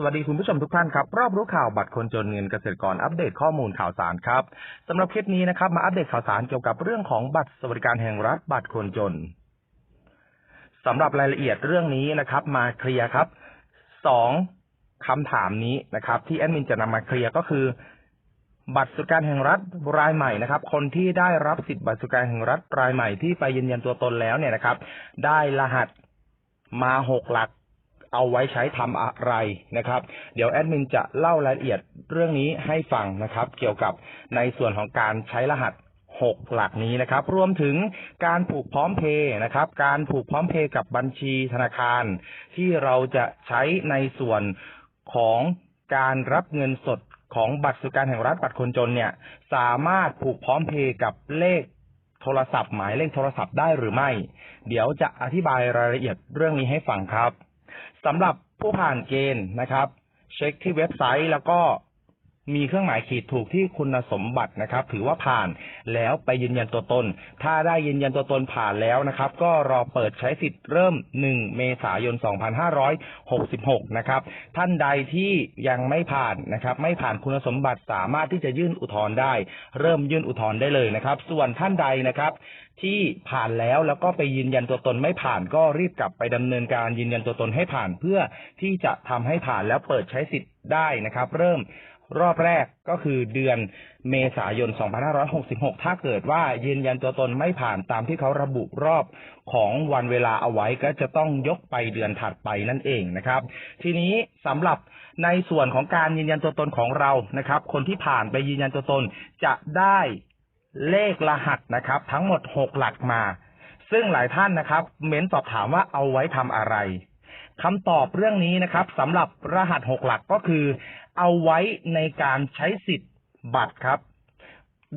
สวัสดีคุณผู้ชมทุกท่านครับ รอบรู้ข่าวบัตรคนจนเงินเกษตรกรอัปเดตข้อมูลข่าวสารครับสำหรับคลิปนี้นะครับ มาอัปเดตข่าวสารเกี่ยวกับเรื่องของบัตรสวัสดิการแห่งรัฐบัตรคนจนสำหรับรายละเอียดเรื่องนี้นะครับ มาเคลียร์ครับสองคำถามนี้นะครับ ที่แอดมินจะนำมาเคลียร์ก็คือ บัตรสวัสดิการแห่งรัฐรายใหม่นะครับ คนที่ได้รับสิทธิ์บัตรสวัสดิการแห่งรัฐรายใหม่ที่ไปยืนยันตัวตนแล้วเนี่ยนะครับ ได้รหัสมาหกหลัก เอาไว้ใช้ทำอะไรนะครับ เดี๋ยวแอดมินจะเล่ารายละเอียดเรื่องนี้ให้ฟังนะครับ เกี่ยวกับในส่วนของการใช้รหัส6หลักนี้นะครับ รวมถึงการผูกพร้อมเพย์นะครับ การผูกพร้อมเพย์กับบัญชีธนาคาร ที่เราจะใช้ในส่วนของการรับเงินสดของบัตรสวัสดิการแห่งรัฐบัตรคนจนเนี่ย สามารถผูกพร้อมเพย์กับเลขโทรศัพท์หมายเลขโทรศัพท์ได้หรือไม่ เดี๋ยวจะอธิบายรายละเอียดเรื่องนี้ให้ฟังครับ สำหรับผู้ผ่านเกณฑ์นะครับ เช็คที่เว็บไซต์แล้วก็ มีเครื่องหมายขีดถูกที่คุณสมบัตินะครับ ถือว่าผ่านแล้วไปยืนยันตัวตน ถ้าได้ยืนยันตัวตนผ่านแล้วนะครับ ก็รอเปิดใช้สิทธิ์เริ่ม 1 เมษายน 2566 นะครับ ท่านใดที่ยังไม่ผ่านนะครับ ไม่ผ่านคุณสมบัติสามารถที่จะยื่นอุทธรณ์ได้ เริ่มยื่นอุทธรณ์ได้เลยนะครับ ส่วนท่านใดนะครับที่ผ่านแล้วแล้วก็ไปยืนยันตัวตนไม่ผ่านก็รีบกลับไปดำเนินการยืนยันตัวตนให้ผ่านเพื่อที่จะทำให้ผ่านแล้วเปิดใช้สิทธิ์ได้นะครับ เริ่ม รอบแรกก็คือเดือนเมษายน 2566 ถ้าเกิดว่ายืนยันตัวตนไม่ผ่านตามที่เขาระบุรอบของวันเวลาเอาไว้ก็จะต้องยกไปเดือนถัดไปนั่นเองนะครับ ทีนี้สำหรับในส่วนของการยืนยันตัวตนของเรานะครับ คนที่ผ่านไปยืนยันตัวตนจะได้เลขรหัสนะครับ ทั้งหมด 6 หลักมา ซึ่งหลายท่านนะครับ เม้นสอบถามว่าเอาไว้ทำอะไรคำตอบเรื่องนี้นะครับสำหรับรหัส6หลักก็คือ เอาไว้ในการใช้สิทธิ์บัตรครับ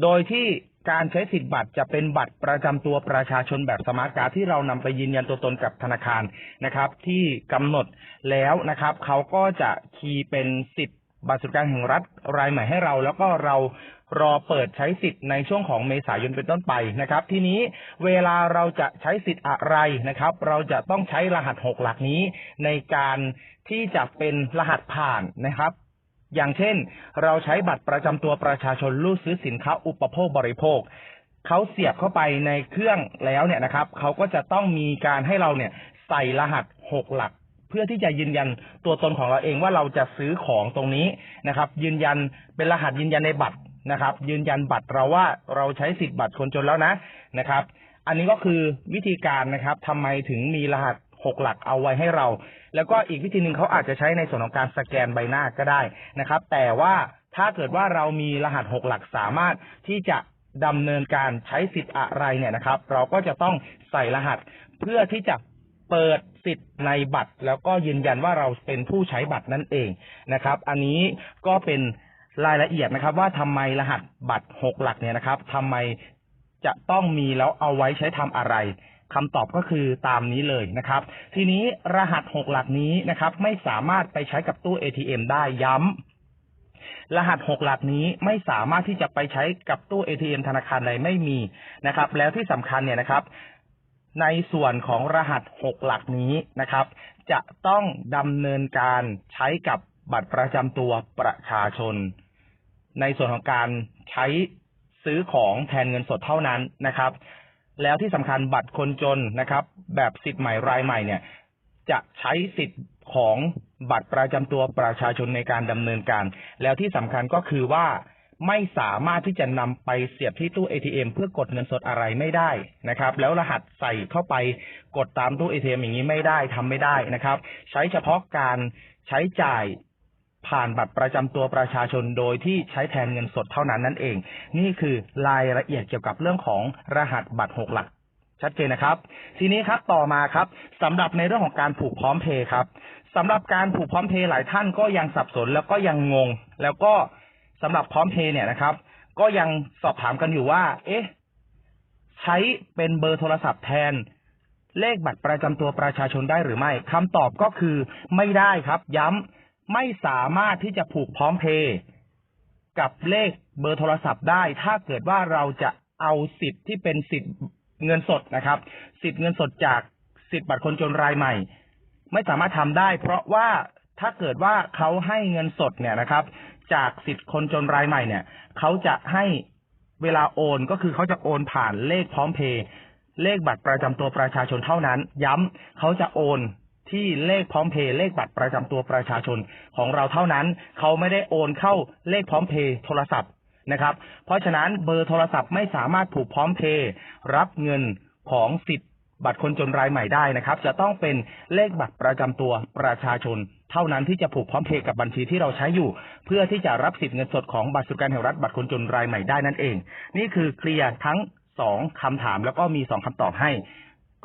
โดยที่การใช้สิทธิ์บัตรจะเป็นบัตรประจำตัวประชาชนแบบสมาร์ทการ์ดที่เรานำไปยืนยันตัวตนกับธนาคารนะครับ ที่กำหนดแล้วนะครับเขาก็จะคีย์เป็นสิทธิ์บัตรสวัสดิการแห่งรัฐรายใหม่ให้เรา แล้วก็เรารอเปิดใช้สิทธิ์ในช่วงของเมษายนเป็นต้นไปนะครับ ทีนี้เวลาเราจะใช้สิทธิ์อะไรนะครับ เราจะต้องใช้รหัสหกหลักนี้ในการที่จะเป็นรหัสผ่านนะครับ อย่างเช่น เราใช้บัตรประจำตัวประชาชนรูดซื้อสินค้าอุปโภคบริโภคเขาเสียบเข้าไปในเครื่องแล้วเนี่ยนะครับเขาก็จะต้องมีการให้เราเนี่ยใส่รหัสหกหลัก เพื่อที่จะยืนยันตัวตนของเราเองว่าเราจะซื้อของตรงนี้นะครับ ยืนยันเป็นรหัสยืนยันในบัตรนะครับ ยืนยันบัตรเราว่าเราใช้สิทธิ์บัตรคนจนแล้วนะนะครับ อันนี้ก็คือวิธีการนะครับทำไมถึงมีรหัส หกหลักเอาไว้ให้เรา แล้วก็อีกวิธีหนึ่งเขาอาจจะใช้ในส่วนของการสแกนใบหน้าก็ได้นะครับ แต่ว่าถ้าเกิดว่าเรามีรหัสหกหลักสามารถที่จะดำเนินการใช้สิทธิ์อะไรเนี่ยนะครับ เราก็จะต้องใส่รหัสเพื่อที่จะเปิดสิทธิ์ในบัตร แล้วก็ยืนยันว่าเราเป็นผู้ใช้บัตรนั่นเองนะครับ อันนี้ก็เป็นรายละเอียดนะครับ ว่าทำไมรหัสบัตรหกหลักเนี่ยนะครับทำไมจะต้องมีแล้วเอาไว้ใช้ทำอะไร คำตอบก็คือตามนี้เลยนะครับ ทีนี้รหัสหกหลักนี้นะครับ ไม่สามารถไปใช้กับตู้ ATM ได้ย้ำรหัสหกหลักนี้ไม่สามารถที่จะไปใช้กับตู้ ATM ธนาคารใดไม่มีนะครับ แล้วที่สำคัญเนี่ยนะครับ ในส่วนของรหัสหกหลักนี้นะครับ จะต้องดำเนินการใช้กับบัตรประจำตัวประชาชน ในส่วนของการใช้ซื้อของแทนเงินสดเท่านั้นนะครับ แล้วที่สำคัญบัตรคนจนนะครับ แบบสิทธิ์ใหม่รายใหม่เนี่ย จะใช้สิทธิ์ของบัตรประจำตัวประชาชนในการดำเนินการ แล้วที่สำคัญก็คือว่าไม่สามารถที่จะนำไปเสียบที่ตู้ ATM เพื่อกดเงินสดอะไรไม่ได้นะครับ แล้วรหัสใส่เข้าไปกดตามตู้ ATM อย่างนี้ไม่ได้ทำไม่ได้นะครับ ใช้เฉพาะการใช้จ่าย ผ่านบัตรประจำตัวประชาชนโดยที่ใช้แทนเงินสดเท่านั้นนั่นเอง นี่คือรายละเอียดเกี่ยวกับเรื่องของรหัสบัตรหกหลักชัดเจนนะครับ ทีนี้ครับต่อมาครับสำหรับในเรื่องของการผูกพร้อมเพย์ครับสำหรับการผูกพร้อมเพย์หลายท่านก็ยังสับสนแล้วก็ยังงง แล้วก็สำหรับพร้อมเพย์เนี่ยนะครับ ก็ยังสอบถามกันอยู่ว่า เอ๊ะใช้เป็นเบอร์โทรศัพท์แทนเลขบัตรประจำตัวประชาชนได้หรือไม่คำตอบก็คือไม่ได้ครับ ย้ำ ไม่สามารถที่จะผูกพร้อมเพย์กับเลขเบอร์โทรศัพท์ได้ ถ้าเกิดว่าเราจะเอาสิทธิ์ที่เป็นสิทธิ์เงินสดนะครับ สิทธิ์เงินสดจากสิทธิ์บัตรคนจนรายใหม่ ไม่สามารถทำได้ เพราะว่าถ้าเกิดว่าเขาให้เงินสดเนี่ยนะครับ จากสิทธิ์คนจนรายใหม่เนี่ยเขาจะให้เวลาโอนก็คือเขาจะโอนผ่านเลขพร้อมเพย์เลขบัตรประจำตัวประชาชนเท่านั้น ย้ำเขาจะโอน ที่เลขพร้อมเพย์เลขบัตรประจำตัวประชาชนของเราเท่านั้น เขาไม่ได้โอนเข้าเลขพร้อมเพย์โทรศัพท์นะครับ เพราะฉะนั้นเบอร์โทรศัพท์ไม่สามารถผูกพร้อมเพย์รับเงินของสิทธิ์บัตรคนจนรายใหม่ได้นะครับ จะต้องเป็นเลขบัตรประจำตัวประชาชน เท่านั้นที่จะผูกพร้อมเพย์กับบัญชีที่เราใช้อยู่ เพื่อที่จะรับสิทธิ์เงินสดของบัตรสวัสดิการแห่งรัฐบัตรคนจนรายใหม่ได้นั่นเอง นี่คือเคลียร์ทั้งสองคำถามแล้วก็มีสองคำตอบให้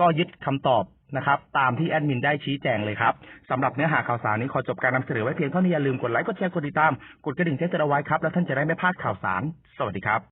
ก็ยึดคำตอบ นะครับ ตามที่แอดมินได้ชี้แจงเลยครับสำหรับเนื้อหาข่าวสารนี้ขอจบการนำเสนอไว้เพียงเท่านี้อย่าลืมกดไลค์กดแชร์กดติดตาม กดกระดิ่งแจ้งเตือนเอาไว้ครับ แล้วท่านจะได้ไม่พลาดข่าวสาร สวัสดีครับ